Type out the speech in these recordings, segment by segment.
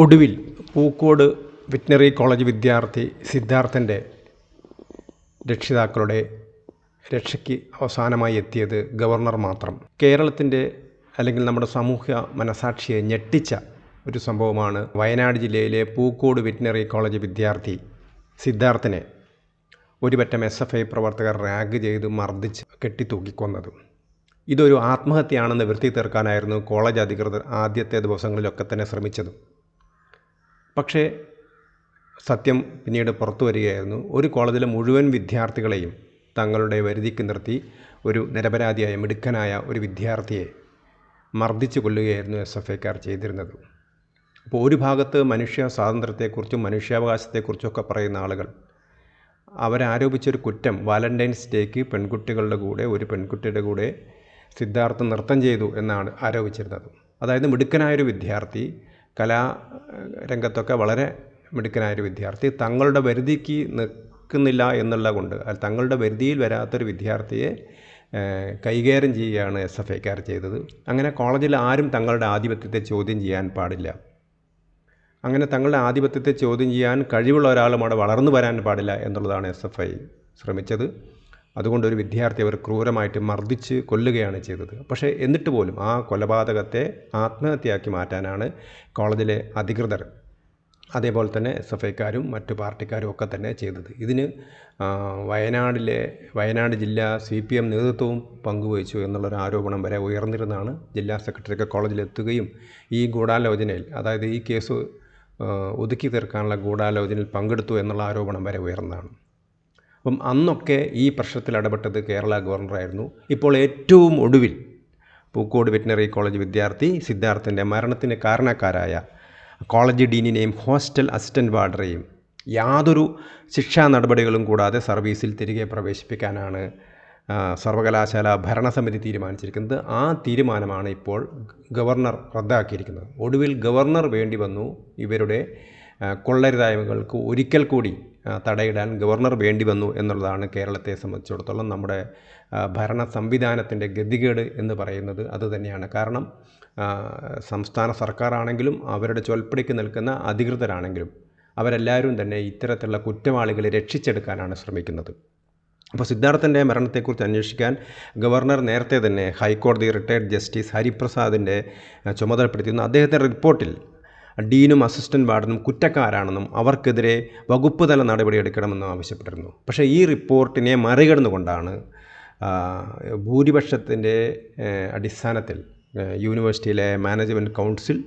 ഒടുവിൽ Pookode veterinary college വിദ്യാർത്ഥി സിദ്ധാർത്ഥന്റെ രക്ഷിതാക്കളുടെ രക്ഷയ്ക്ക് അവസാനമായി എത്തിയത് ഗവർണർ മാത്രം. കേരളത്തിന്റെ അല്ലെങ്കിൽ നമ്മുടെ സാമൂഹ്യ മനസാക്ഷിയെ ഞെട്ടിച്ച ഒരു സംഭവമാണ് വയനാട് ജില്ലയിലെ പൂക്കോട് വെറ്റിനറി കോളേജ് വിദ്യാർത്ഥി സിദ്ധാർത്ഥനെ ഒരുപറ്റം എസ് എഫ് ഐ പ്രവർത്തകർ റാഗ് ചെയ്ത് മർദ്ദിച്ച് കെട്ടിത്തൂക്കിക്കൊന്നത്. ഇതൊരു ആത്മഹത്യയാണെന്ന് വരുത്തി തീർക്കാനായിരുന്നു കോളേജ് അധികൃതർ ആദ്യത്തെ ദിവസങ്ങളിലൊക്കെ തന്നെ ശ്രമിച്ചത്. പക്ഷേ സത്യം പിന്നീട് പുറത്തു വരികയായിരുന്നു. ഒരു കോളേജിലെ മുഴുവൻ വിദ്യാർത്ഥികളെയും തങ്ങളുടെ വരുതിക്ക് നിർത്തി ഒരു നിരപരാധിയായ മിടുക്കനായ ഒരു വിദ്യാർത്ഥിയെ മർദ്ദിച്ചു കൊല്ലുകയായിരുന്നു എസ് എഫ് ഐക്കാർ ചെയ്തിരുന്നത്. അപ്പോൾ ഒരു ഭാഗത്ത് മനുഷ്യ സ്വാതന്ത്ര്യത്തെക്കുറിച്ചും മനുഷ്യാവകാശത്തെക്കുറിച്ചൊക്കെ പറയുന്ന ആളുകൾ അവരാരോപിച്ചൊരു കുറ്റം വാലന്റൈൻസ് ഡേക്ക് പെൺകുട്ടികളുടെ കൂടെ ഒരു പെൺകുട്ടിയുടെ കൂടെ സിദ്ധാർത്ഥ നൃത്തം ചെയ്തു എന്നാണ് ആരോപിച്ചിരുന്നത്. അതായത് മിടുക്കനായൊരു വിദ്യാർത്ഥി കലാ രംഗത്തൊക്കെ വളരെ മിടുക്കനായൊരു വിദ്യാർത്ഥി. തങ്ങളുടെ പരിധിക്ക് നിൽക്കുന്നില്ല എന്നുള്ള കൊണ്ട് തങ്ങളുടെ പരിധിയിൽ വരാത്തൊരു വിദ്യാർത്ഥിയെ കൈകാര്യം ചെയ്യുകയാണ് എസ് എഫ് ഐക്കാർ ചെയ്തത്. അങ്ങനെ കോളേജിൽ ആരും തങ്ങളുടെ ആധിപത്യത്തെ ചോദ്യം ചെയ്യാൻ പാടില്ല. അങ്ങനെ തങ്ങളുടെ ആധിപത്യത്തെ ചോദ്യം ചെയ്യാൻ കഴിവുള്ള ഒരാളും അവിടെ വളർന്നു വരാൻ പാടില്ല എന്നുള്ളതാണ് എസ് എഫ് ഐ ശ്രമിച്ചത്. അതുകൊണ്ട് ഒരു വിദ്യാർത്ഥി അവർ ക്രൂരമായിട്ട് മർദ്ദിച്ച് കൊല്ലുകയാണ് ചെയ്തത്. പക്ഷേ എന്നിട്ട് പോലും ആ കൊലപാതകത്തെ ആത്മഹത്യയാക്കി മാറ്റാനാണ് കോളേജിലെ അധികൃതർ അതേപോലെ തന്നെ എസ് എഫ് ഐക്കാരും മറ്റു പാർട്ടിക്കാരും ഒക്കെ തന്നെ ചെയ്തത്. ഇതിന് വയനാടിലെ വയനാട് ജില്ലാ സി പി എം നേതൃത്വവും പങ്കുവഹിച്ചു എന്നുള്ളൊരു ആരോപണം വരെ ഉയർന്നിരുന്നാണ് ജില്ലാ സെക്രട്ടറിയൊക്കെ കോളേജിലെത്തുകയും ഈ ഗൂഢാലോചനയിൽ അതായത് ഈ കേസ് ഒതുക്കി തീർക്കാനുള്ള ഗൂഢാലോചനയിൽ പങ്കെടുത്തു എന്നുള്ള ആരോപണം വരെ ഉയർന്നതാണ്. അപ്പം അന്നൊക്കെ ഈ പ്രശ്നത്തിൽ ഇടപെട്ടത് കേരള ഗവർണറായിരുന്നു. ഇപ്പോൾ ഏറ്റവും ഒടുവിൽ പൂക്കോട് വെറ്റിനറി കോളേജ് വിദ്യാർത്ഥി സിദ്ധാർത്ഥന്റെ മരണത്തിന് കാരണക്കാരായ കോളേജ് ഡീനിനെയും ഹോസ്റ്റൽ അസിസ്റ്റന്റ് വാർഡറെയും യാതൊരു ശിക്ഷാ നടപടികളും കൂടാതെ സർവീസിൽ തിരികെ പ്രവേശിപ്പിക്കാനാണ് സർവകലാശാല ഭരണസമിതി തീരുമാനിച്ചിരിക്കുന്നത്. ആ തീരുമാനമാണ് ഇപ്പോൾ ഗവർണർ റദ്ദാക്കിയിരിക്കുന്നത്. ഒടുവിൽ ഗവർണർ വേണ്ടി വന്നു. ഇവരുടെ കൊള്ളരുതായ്മകൾക്ക് ഒരിക്കൽ കൂടി തടയിടാൻ ഗവർണർ വേണ്ടി വന്നു എന്നുള്ളതാണ് കേരളത്തെ സംബന്ധിച്ചിടത്തോളം നമ്മുടെ ഭരണ സംവിധാനത്തിന്റെ ഗതികേട് എന്ന് പറയുന്നത് അതുതന്നെയാണ്. കാരണം സംസ്ഥാന സർക്കാരാണെങ്കിലും അവരുടെ ചൊൽപ്പടിക്ക് നിൽക്കുന്ന അധികൃതരാണെങ്കിലും അവരെല്ലാവരും തന്നെ ഇത്തരത്തിലുള്ള കുറ്റവാളികളെ രക്ഷിച്ചെടുക്കാനാണ് ശ്രമിക്കുന്നത്. അപ്പോൾ സിദ്ധാർത്ഥന്റെ മരണത്തെക്കുറിച്ച് അന്വേഷിക്കാൻ ഗവർണർ നേരത്തെ തന്നെ ഹൈക്കോടതി റിട്ടയർഡ് ജസ്റ്റിസ് ഹരിപ്രസാദിന്റെ ചുമതലപ്പെടുത്തിയിരുന്നു. അദ്ദേഹത്തിന്റെ റിപ്പോർട്ടിൽ ഡീനും അസിസ്റ്റന്റ് വാർഡനും കുറ്റക്കാരാണെന്നും അവർക്കെതിരെ വകുപ്പ് തല നടപടിയെടുക്കണമെന്നും ആവശ്യപ്പെട്ടിരുന്നു. പക്ഷേ ഈ റിപ്പോർട്ടിനെ മറികടന്നുകൊണ്ടാണ് ഭൂരിപക്ഷത്തിന്റെ അടിസ്ഥാനത്തിൽ യൂണിവേഴ്സിറ്റിയിലെ മാനേജ്മെന്റ് കൗൺസിൽ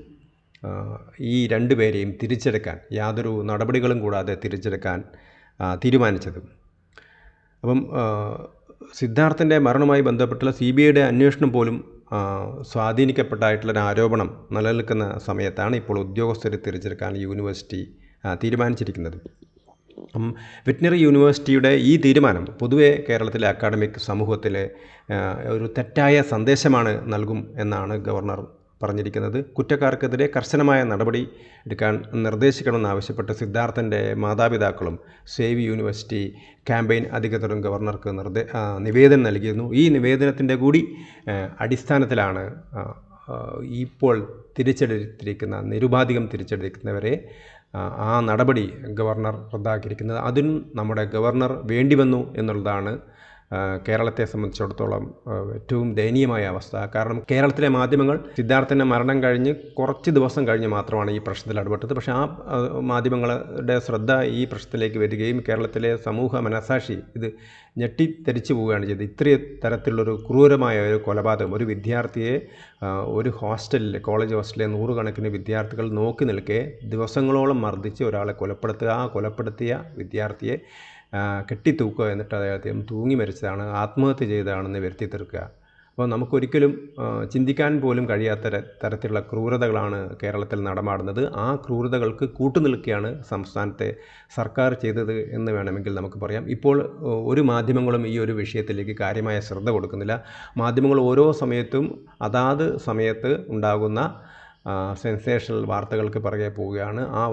ഈ രണ്ടുപേരെയും തിരിച്ചെടുക്കാൻ യാതൊരു നടപടികളും കൂടാതെ തിരിച്ചെടുക്കാൻ തീരുമാനിച്ചത്. അപ്പം സിദ്ധാർത്ഥന്റെ മരണവുമായി ബന്ധപ്പെട്ടുള്ള സി ബി ഐയുടെ അന്വേഷണം പോലും സ്വാധീനിക്കപ്പെട്ടായിട്ടുള്ളൊരു ആരോപണം നിലനിൽക്കുന്ന സമയത്താണ് ഇപ്പോൾ ഉദ്യോഗസ്ഥരെ തിരിച്ചെടുക്കാൻ യൂണിവേഴ്സിറ്റി തീരുമാനിച്ചിരിക്കുന്നത്. വെറ്റിനറി യൂണിവേഴ്സിറ്റിയുടെ ഈ തീരുമാനം പൊതുവെ കേരളത്തിലെ അക്കാഡമിക് സമൂഹത്തിലെ ഒരു തെറ്റായ സന്ദേശമാണ് നൽകും എന്നാണ് ഗവർണർ പറഞ്ഞിരിക്കുന്നത്. കുറ്റക്കാർക്കെതിരെ കർശനമായ നടപടി എടുക്കാൻ നിർദ്ദേശിക്കണമെന്നാവശ്യപ്പെട്ട് സിദ്ധാർത്ഥന്റെ മാതാപിതാക്കളും സേവ് യൂണിവേഴ്സിറ്റി ക്യാമ്പയിൻ അധികൃതരും ഗവർണർക്ക് നിർദ്ദേ നിവേദനം നൽകിയിരുന്നു. ഈ നിവേദനത്തിന്റെ കൂടി അടിസ്ഥാനത്തിലാണ് ഇപ്പോൾ തിരിച്ചെടുത്തിരിക്കുന്ന നിരുപാധികം തിരിച്ചെടുത്തിരിക്കുന്നവരെ ആ നടപടി ഗവർണർ റദ്ദാക്കിയിരിക്കുന്നത്. അതിനും നമ്മുടെ ഗവർണർ വേണ്ടി വന്നു എന്നുള്ളതാണ് കേരളത്തെ സംബന്ധിച്ചിടത്തോളം ഏറ്റവും ദയനീയമായ അവസ്ഥ. കാരണം കേരളത്തിലെ മാധ്യമങ്ങൾ സിദ്ധാർത്ഥന്റെ മരണം കഴിഞ്ഞ് കുറച്ച് ദിവസം കഴിഞ്ഞ് മാത്രമാണ് ഈ പ്രശ്നത്തിൽ ഇടപെട്ടത് പക്ഷേ ആ മാധ്യമങ്ങളുടെ ശ്രദ്ധ ഈ പ്രശ്നത്തിലേക്ക് വരികയും കേരളത്തിലെ സമൂഹ മനസാക്ഷി ഇത് ഞെട്ടിത്തെരിച്ചു പോവുകയാണ് ചെയ്തത്. ഇത്രയും തരത്തിലുള്ളൊരു ക്രൂരമായ ഒരു കൊലപാതകം. ഒരു വിദ്യാർത്ഥിയെ ഒരു ഹോസ്റ്റലിൽ കോളേജ് ഹോസ്റ്റലിലെ നൂറുകണക്കിന് വിദ്യാർത്ഥികൾ നോക്കി നിൽക്കെ ദിവസങ്ങളോളം മർദ്ദിച്ച് ഒരാളെ കൊലപ്പെടുത്തുക ആ കൊലപ്പെടുത്തിയ വിദ്യാർത്ഥിയെ കെട്ടിത്തൂക്കുക എന്നിട്ട് അദ്ദേഹം തൂങ്ങി മരിച്ചതാണ് ആത്മഹത്യ ചെയ്തതാണെന്ന് വരുത്തി തീർക്കുക. അപ്പോൾ നമുക്കൊരിക്കലും ചിന്തിക്കാൻ പോലും കഴിയാത്ത തരത്തിലുള്ള ക്രൂരതകളാണ് കേരളത്തിൽ നടമാടുന്നത്. ആ ക്രൂരതകൾക്ക് കൂട്ടുനിൽക്കുകയാണ് സംസ്ഥാനത്തെ സർക്കാർ ചെയ്തത് എന്ന് വേണമെങ്കിൽ നമുക്ക് പറയാം. ഇപ്പോൾ ഒരു മാധ്യമങ്ങളും ഈ ഒരു വിഷയത്തിലേക്ക് കാര്യമായ ശ്രദ്ധ കൊടുക്കുന്നില്ല. മാധ്യമങ്ങൾ ഓരോ സമയത്തും അതാത് സമയത്ത് ഉണ്ടാകുന്ന സെൻസേഷണൽ വാർത്തകൾക്ക് പിറകെ പോവുകയാണ്. ആ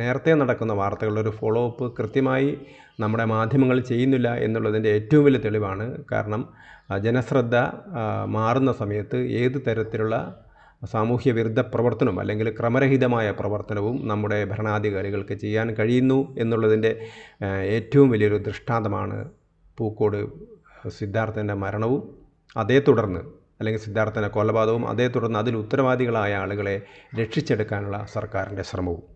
നേരത്തെ നടക്കുന്ന വാർത്തകളുടെ ഒരു ഫോളോ അപ്പ് കൃത്യമായി നമ്മുടെ മാധ്യമങ്ങൾ ചെയ്യുന്നില്ല എന്നുള്ളതിന്റെ ഏറ്റവും വലിയ തെളിവാണ്. കാരണം ജനശ്രദ്ധ മാറുന്ന സമയത്ത് ഏത് തരത്തിലുള്ള സാമൂഹ്യ വിരുദ്ധ പ്രവർത്തനവും അല്ലെങ്കിൽ ക്രമരഹിതമായ പ്രവർത്തനവും നമ്മുടെ ഭരണാധികാരികൾക്ക് ചെയ്യാൻ കഴിയുന്നു എന്നുള്ളതിന്റെ ഏറ്റവും വലിയൊരു ദൃഷ്ടാന്തമാണ് പൂക്കോട് സിദ്ധാർത്ഥന്റെ മരണവും. അതേ തുടർന്ന് അല്ലെങ്കിൽ സിദ്ധാർത്ഥന കൊലപാതകവും അതേ തുടർന്ന് അതിൽ ഉത്തരവാദികളായ ആളുകളെ രക്ഷിച്ചെടുക്കാനുള്ള സർക്കാരിന്റെ ശ്രമവും.